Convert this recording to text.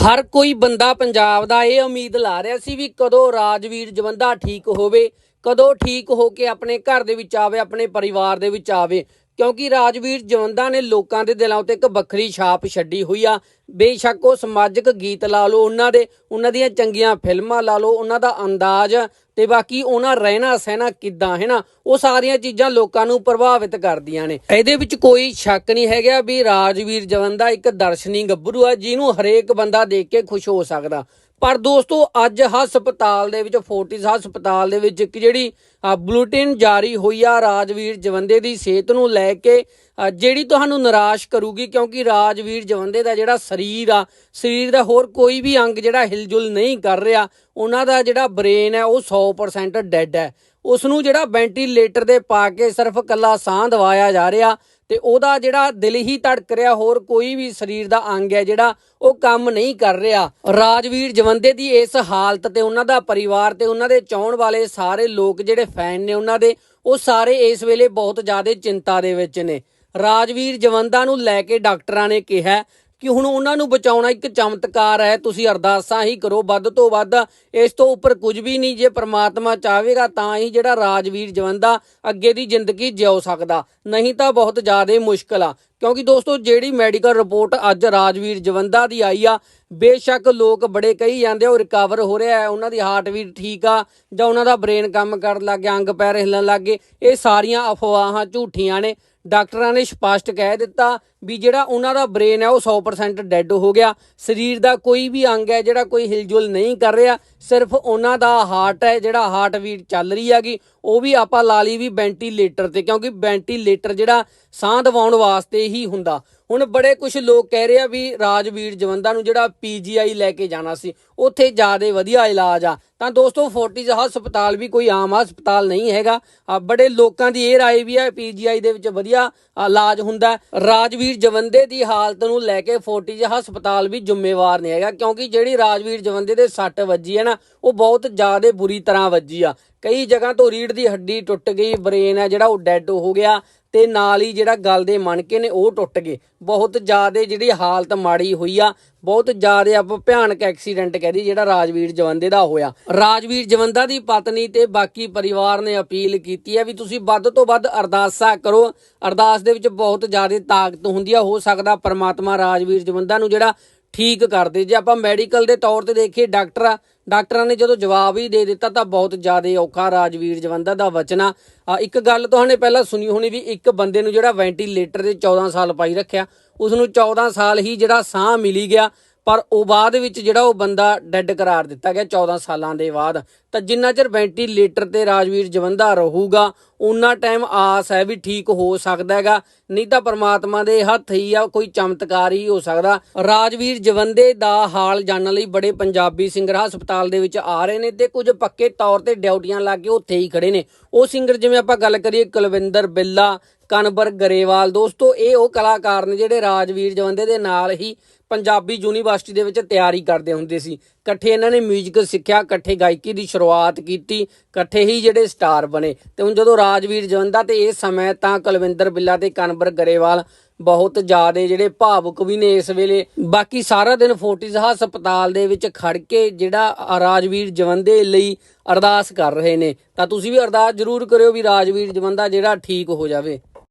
ਹਰ ਕੋਈ ਬੰਦਾ ਪੰਜਾਬ ਦਾ ਇਹ ਉਮੀਦ ਲਾ ਰਿਹਾ ਸੀ ਵੀ ਕਦੋਂ ਰਾਜਵੀਰ ਜਵੰਦਾ ਠੀਕ ਹੋਵੇ, ਕਦੋਂ ਠੀਕ ਹੋ ਕੇ ਆਪਣੇ ਘਰ ਦੇ ਵਿੱਚ ਆਵੇ, ਆਪਣੇ ਪਰਿਵਾਰ ਦੇ ਵਿੱਚ ਆਵੇ। ਕਿਉਂਕਿ ਰਾਜਵੀਰ ਜਵੰਦਾ ਨੇ ਲੋਕਾਂ ਦੇ ਦਿਲਾਂ ਉੱਤੇ ਇੱਕ ਵੱਖਰੀ ਛਾਪ ਛੱਡੀ ਹੋਈ ਆ। ਬੇਸ਼ੱਕ ਉਹ ਸਮਾਜਿਕ ਗੀਤ ਲਾ ਲਓ, ਉਹਨਾਂ ਦੇ, ਉਹਨਾਂ ਦੀਆਂ ਚੰਗੀਆਂ ਫਿਲਮਾਂ ਲਾ ਲਓ, ਉਹਨਾਂ ਦਾ ਅੰਦਾਜ਼ ਤੇ ਬਾਕੀ ਉਹਨਾਂ ਰਹਿਣਾ ਸਹਿਣਾ ਕਿੱਦਾਂ, ਹੈ ਨਾ? ਉਹ ਸਾਰੀਆਂ ਚੀਜ਼ਾਂ ਲੋਕਾਂ ਨੂੰ ਪ੍ਰਭਾਵਿਤ ਕਰਦੀਆਂ ਨੇ। ਇਹਦੇ ਵਿੱਚ ਕੋਈ ਸ਼ੱਕ ਨਹੀਂ ਹੈਗਾ ਵੀ ਰਾਜਵੀਰ ਜਵੰਦਾ ਇੱਕ ਦਰਸ਼ਨੀ ਗੱਭਰੂ ਆ, ਜਿਹਨੂੰ ਹਰੇਕ ਬੰਦਾ ਦੇਖ ਕੇ ਖੁਸ਼ ਹੋ ਸਕਦਾ। ਪਰ ਦੋਸਤੋ, ਅੱਜ ਹਸਪਤਾਲ ਦੇ ਵਿੱਚ, ਫੋਰਟਿਸ ਹਸਪਤਾਲ ਦੇ ਵਿੱਚ ਇੱਕ ਜਿਹੜੀ ਬਲੂਟਿਨ ਜਾਰੀ ਹੋਈ ਆ ਰਾਜਵੀਰ ਜਵੰਦੇ ਦੀ ਸਿਹਤ ਨੂੰ ਲੈ ਕੇ ਜਿਹੜੀ ਤੁਹਾਨੂੰ ਨਿਰਾਸ਼ ਕਰੂਗੀ, ਕਿਉਂਕਿ ਰਾਜਵੀਰ ਜਵੰਦੇ ਦਾ ਜਿਹੜਾ ਸਰੀਰ ਆ, ਸਰੀਰ ਦਾ ਹੋਰ ਕੋਈ ਵੀ ਅੰਗ ਜਿਹੜਾ ਹਿਲਜੁਲ ਨਹੀਂ ਕਰ ਰਿਹਾ, ਉਹਨਾਂ ਦਾ ਜਿਹੜਾ ਬ੍ਰੇਨ ਹੈ, ਉਹ 100% ਡੈੱਡ ਹੈ। ਉਸ ਨੂੰ ਜਿਹੜਾ ਵੈਂਟੀਲੇਟਰ ਦੇ ਪਾ ਕੇ ਸਿਰਫ ਕੱਲਾ ਸਾਹ ਦਵਾਇਆ ਜਾ ਰਿਹਾ ਤੇ ਉਹਦਾ ਜਿਹੜਾ ਦਿਲ ਹੀ ਧੜਕ ਰਿਹਾ, ਹੋਰ ਕੋਈ ਵੀ ਸਰੀਰ ਦਾ ਅੰਗ ਹੈ ਜਿਹੜਾ ਉਹ ਕੰਮ ਨਹੀਂ ਕਰ ਰਿਹਾ। ਰਾਜਵੀਰ ਜਵੰਦੇ ਦੀ ਇਸ ਹਾਲਤ ਤੇ ਉਹਨਾਂ ਦਾ ਪਰਿਵਾਰ ਤੇ ਉਹਨਾਂ ਦੇ ਚਾਹਣ ਵਾਲੇ ਸਾਰੇ ਲੋਕ ਜਿਹੜੇ ਫੈਨ ਨੇ ਉਹਨਾਂ ਦੇ, ਉਹ ਸਾਰੇ ਇਸ ਵੇਲੇ ਬਹੁਤ ਜ਼ਿਆਦਾ ਚਿੰਤਾ ਦੇ ਵਿੱਚ ਨੇ। ਰਾਜਵੀਰ ਜਵੰਦਾ ਨੂੰ ਲੈ ਕੇ ਡਾਕਟਰਾਂ ਨੇ ਕਿਹਾ ਕਿ ਹੁਣ ਉਹਨਾਂ ਨੂੰ ਬਚਾਉਣਾ ਇੱਕ ਚਮਤਕਾਰ ਹੈ, ਤੁਸੀਂ ਅਰਦਾਸਾਂ ਹੀ ਕਰੋ। ਵੱਧ ਤੋਂ ਵੱਧ ਇਸ ਤੋਂ ਉੱਪਰ ਕੁਝ ਵੀ ਨਹੀਂ, ਜੇ ਪ੍ਰਮਾਤਮਾ ਚਾਹੇਗਾ ਤਾਂ ਹੀ ਜਿਹੜਾ ਰਾਜਵੀਰ ਜਵੰਦਾ ਅੱਗੇ ਦੀ ਜ਼ਿੰਦਗੀ ਜਿਉ ਸਕਦਾ। ਨਹੀਂ ਤਾਂ ਬਹੁਤ ਜ਼ਿਆਦਾ ਮੁਸ਼ਕਲ ਆ। ਕਿਉਂਕਿ ਦੋਸਤੋ, ਜਿਹੜੀ ਮੈਡੀਕਲ ਰਿਪੋਰਟ ਅੱਜ ਰਾਜਵੀਰ ਜਵੰਦਾ ਦੀ ਆਈ ਆ ਬੇਸ਼ੱਕ ਲੋਕ ਬੜੇ ਕਹੀ ਜਾਂਦੇ ਉਹ ਰਿਕਵਰ ਹੋ ਰਿਹਾ ਹੈ, ਉਹਨਾਂ ਦੀ ਹਾਰਟ ਵੀ ਠੀਕ ਆ, ਜਾਂ ਉਹਨਾਂ ਦਾ ਬ੍ਰੇਨ ਕੰਮ ਕਰਨ ਲੱਗ ਗਿਆ, ਅੰਗ ਪੈਰ ਹਿੱਲਣ ਲੱਗ ਗਏ, ਇਹ ਸਾਰੀਆਂ ਅਫਵਾਹਾਂ ਝੂਠੀਆਂ ਨੇ। ਡਾਕਟਰਾਂ ਨੇ ਸਪਸ਼ਟ ਕਹਿ ਦਿੱਤਾ ਵੀ ਜਿਹੜਾ ਉਹਨਾਂ ਦਾ ਬ੍ਰੇਨ ਹੈ, ਉਹ 100% ਡੈੱਡ ਹੋ ਗਿਆ। ਸਰੀਰ ਦਾ ਕੋਈ ਵੀ ਅੰਗ ਹੈ, ਜਿਹੜਾ ਕੋਈ ਹਿਲਜੁਲ ਨਹੀਂ ਕਰ ਰਿਹਾ, ਸਿਰਫ ਉਹਨਾਂ ਦਾ ਹਾਰਟ ਹੈ, ਜਿਹੜਾ ਹਾਰਟ ਬੀਟ ਚੱਲ ਰਹੀ ਹੈਗੀ, ਉਹ ਵੀ ਆਪਾਂ ਲਾ ਲਈ ਵੀ ਵੈਂਟੀਲੇਟਰ ਤੇ, ਕਿਉਂਕਿ ਵੈਂਟੀਲੇਟਰ ਜਿਹੜਾ ਸਾਹ ਦਿਵਾਉਣ ਵਾਸਤੇ ਹੀ ਹੁੰਦਾ। ਹੁਣ ਬੜੇ ਕੁਝ ਲੋਕ ਕਹਿ ਰਹੇ ਆ ਵੀ ਰਾਜਵੀਰ ਜਵੰਦਾ ਨੂੰ ਜਿਹੜਾ ਪੀਜੀਆਈ ਲੈ ਕੇ ਜਾਣਾ ਸੀ, ਉੱਥੇ ਜ਼ਿਆਦਾ ਵਧੀਆ ਇਲਾਜ ਆ। ਤਾਂ ਦੋਸਤੋ ਫੋਰਟਿਸ ਹਸਪਤਾਲ ਵੀ ਕੋਈ ਆਮ ਹਸਪਤਾਲ ਨਹੀਂ ਹੈਗਾ ਆ ਬੜੇ ਲੋਕਾਂ ਦੀ ਇਹ رائے ਵੀ ਹੈ ਪੀਜੀਆਈ ਦੇ ਵਿੱਚ ਵਧੀਆ ਆ, ਇਲਾਜ ਹੁੰਦਾ ਹੈ। ਰਾਜਵੀਰ ਜਵੰਦੇ ਦੀ ਹਾਲਤ ਨੂੰ ਲੈ ਕੇ ਫੋਰਟਿਸ ਹਸਪਤਾਲ ਵੀ ਜ਼ਿੰਮੇਵਾਰ ਨਹੀਂ ਹੈਗਾ ਕਿਉਂਕਿ ਜਿਹੜੀ ਰਾਜਵੀਰ ਜਵੰਦੇ ਦੇ ਸੱਟ ਵੱਜੀ ਹੈ ਨਾ ਉਹ ਬਹੁਤ ਜ਼ਿਆਦਾ ਬੁਰੀ ਤਰ੍ਹਾਂ ਵੱਜੀ ਆ ਕਈ ਜਗ੍ਹਾ ਤੋਂ ਰੀੜ ਦੀ ਹੱਡੀ ਟੁੱਟ ਗਈ ਬ੍ਰੇਨ ਹੈ ਜਿਹੜਾ ਉਹ ਡੈੱਡ ਹੋ ਗਿਆ ਤੇ ਨਾਲ ਹੀ ਜਿਹੜਾ ਗਲ ਦੇ ਮਣਕੇ ਨੇ ਉਹ ਟੁੱਟ ਗਏ ਬਹੁਤ ਜ਼ਿਆਦਾ ਜਿਹੜੀ ਹਾਲਤ ਮਾੜੀ ਹੋਈ ਆ ਬਹੁਤ ਜ਼ਿਆਦਾ ਆਪਾਂ ਭਿਆਨਕ ਐਕਸੀਡੈਂਟ ਕਹਦੀ ਜਿਹੜਾ ਰਾਜਵੀਰ ਜਵੰਦੇ ਦਾ ਹੋਇਆ। ਰਾਜਵੀਰ ਜਵੰਦਾ ਦੀ ਪਤਨੀ ਤੇ ਬਾਕੀ ਪਰਿਵਾਰ ਨੇ ਅਪੀਲ ਕੀਤੀ ਹੈ ਵੀ ਤੁਸੀਂ ਵੱਧ ਤੋਂ ਵੱਧ ਅਰਦਾਸਾਂ ਕਰੋ। ਅਰਦਾਸ ਦੇ ਵਿੱਚ ਬਹੁਤ ਜ਼ਿਆਦਾ ਤਾਕਤ ਹੁੰਦੀ ਆ। ਹੋ ਸਕਦਾ ਪਰਮਾਤਮਾ ਰਾਜਵੀਰ ਜਵੰਦਾ ਨੂੰ ਜਿਹੜਾ ਠੀਕ ਕਰਦੇ ਜੇ ਆਪਾਂ ਮੈਡੀਕਲ ਦੇ ਤੌਰ ਤੇ ਦੇਖੀਏ, ਡਾਕਟਰ ਡਾਕਟਰਾਂ ਨੇ ਜਦੋਂ ਜਵਾਬ ਹੀ ਦੇ ਦਿੱਤਾ ਤਾਂ ਬਹੁਤ ਜ਼ਿਆਦਾ ਔਖਾ ਰਾਜਵੀਰ ਜਵੰਦਾ ਦਾ ਵਚਨਾ ਇੱਕ ਗੱਲ ਤੁਹਾਨੂੰ ਪਹਿਲਾਂ ਸੁਣੀ ਹੋਣੀ ਵੀ ਇੱਕ ਬੰਦੇ ਨੂੰ ਜਿਹੜਾ ਵੈਂਟੀਲੇਟਰ ਤੇ 14 ਸਾਲ ਪਾਈ ਰੱਖਿਆ ਉਸ ਨੂੰ 14 ਸਾਲ ਹੀ ਜਿਹੜਾ ਸਾਹ ਮਿਲੀ ਗਿਆ। ਪਰ ਉਹ ਬਾਅਦ ਵਿੱਚ ਜਿਹੜਾ ਉਹ ਬੰਦਾ ਡੈੱਡ ਕਰਾਰ ਦਿੱਤਾ ਗਿਆ 14 ਸਾਲਾਂ ਦੇ ਬਾਅਦ, ਤਾਂ ਜਿੰਨਾ ਚਿਰ ਵੈਂਟੀਲੇਟਰ ਤੇ ਰਾਜਵੀਰ ਜਵੰਦਾ ਰਹੂਗਾ ਉਹਨਾਂ ਟਾਈਮ ਆਸ ਹੈ ਵੀ ਠੀਕ ਹੋ ਸਕਦਾ ਹੈਗਾ, ਨਹੀਂ ਤਾਂ ਪ੍ਰਮਾਤਮਾ ਦੇ ਹੱਥ ਹੀ ਆ, ਕੋਈ ਚਮਤਕਾਰ ਹੀ ਹੋ ਸਕਦਾ। ਰਾਜਵੀਰ ਜਵੰਦੇ ਦਾ ਹਾਲ ਜਾਣਨ ਲਈ ਬੜੇ ਪੰਜਾਬੀ ਸਿੰਗਰ ਹਸਪਤਾਲ ਦੇ ਵਿੱਚ ਆ ਰਹੇ ਨੇ ਤੇ ਕੁਝ ਪੱਕੇ ਤੌਰ ਤੇ ਡਿਊਟੀਆਂ ਲਾ ਕੇ ਉੱਥੇ ਹੀ ਖੜੇ ਨੇ। ਉਹ ਸਿੰਗਰ ਜਿਵੇਂ ਆਪਾਂ ਗੱਲ ਕਰੀਏ ਕੁਲਵਿੰਦਰ ਬਿੱਲਾ ਕਨਵਰ ਗਰੇਵਾਲ। ਦੋਸਤੋ, ਇਹ ਉਹ ਕਲਾਕਾਰ ਨੇ ਜਿਹੜੇ ਰਾਜਵੀਰ ਜਵੰਦੇ ਦੇ ਨਾਲ ਹੀ ਪੰਜਾਬੀ ਯੂਨੀਵਰਸਿਟੀ ਦੇ ਵਿੱਚ ਤਿਆਰੀ ਕਰਦੇ ਹੁੰਦੇ ਸੀ। ਇਕੱਠੇ ਇਹਨਾਂ ਨੇ 뮤직 ਸਿੱਖਿਆ, ਇਕੱਠੇ ਗਾਇਕੀ ਦੀ ਸ਼ੁਰੂਆਤ ਕੀਤੀ, ਇਕੱਠੇ ਹੀ ਜਿਹੜੇ ਸਟਾਰ ਬਣੇ। ਤੇ ਹੁਣ ਜਦੋਂ ਰਾਜਵੀਰ ਜਵੰਦਾ ਤੇ ਇਹ ਸਮੇਂ ਤਾਂ ਕੁਲਵਿੰਦਰ ਬਿੱਲਾ ਤੇ ਕਨਵਰ ਗਰੇਵਾਲ ਬਹੁਤ ਜ਼ਿਆਦੇ ਜਿਹੜੇ ਭਾਵੁਕ ਵੀ ਨੇ ਇਸ ਵੇਲੇ। ਬਾਕੀ ਸਾਰਾ ਦਿਨ ਫੋਰਟਿਸ ਹਸਪਤਾਲ ਦੇ ਵਿੱਚ ਖੜ ਕੇ ਜਿਹੜਾ ਰਾਜਵੀਰ ਜਵੰਦੇ ਲਈ ਅਰਦਾਸ ਕਰ ਰਹੇ ਨੇ। ਤਾਂ ਤੁਸੀਂ ਵੀ ਅਰਦਾਸ ਜ਼ਰੂਰ ਕਰਿਓ ਵੀ ਰਾਜਵੀਰ ਜਵੰਦਾ ਜਿਹੜਾ ਠੀਕ ਹੋ ਜਾਵੇ।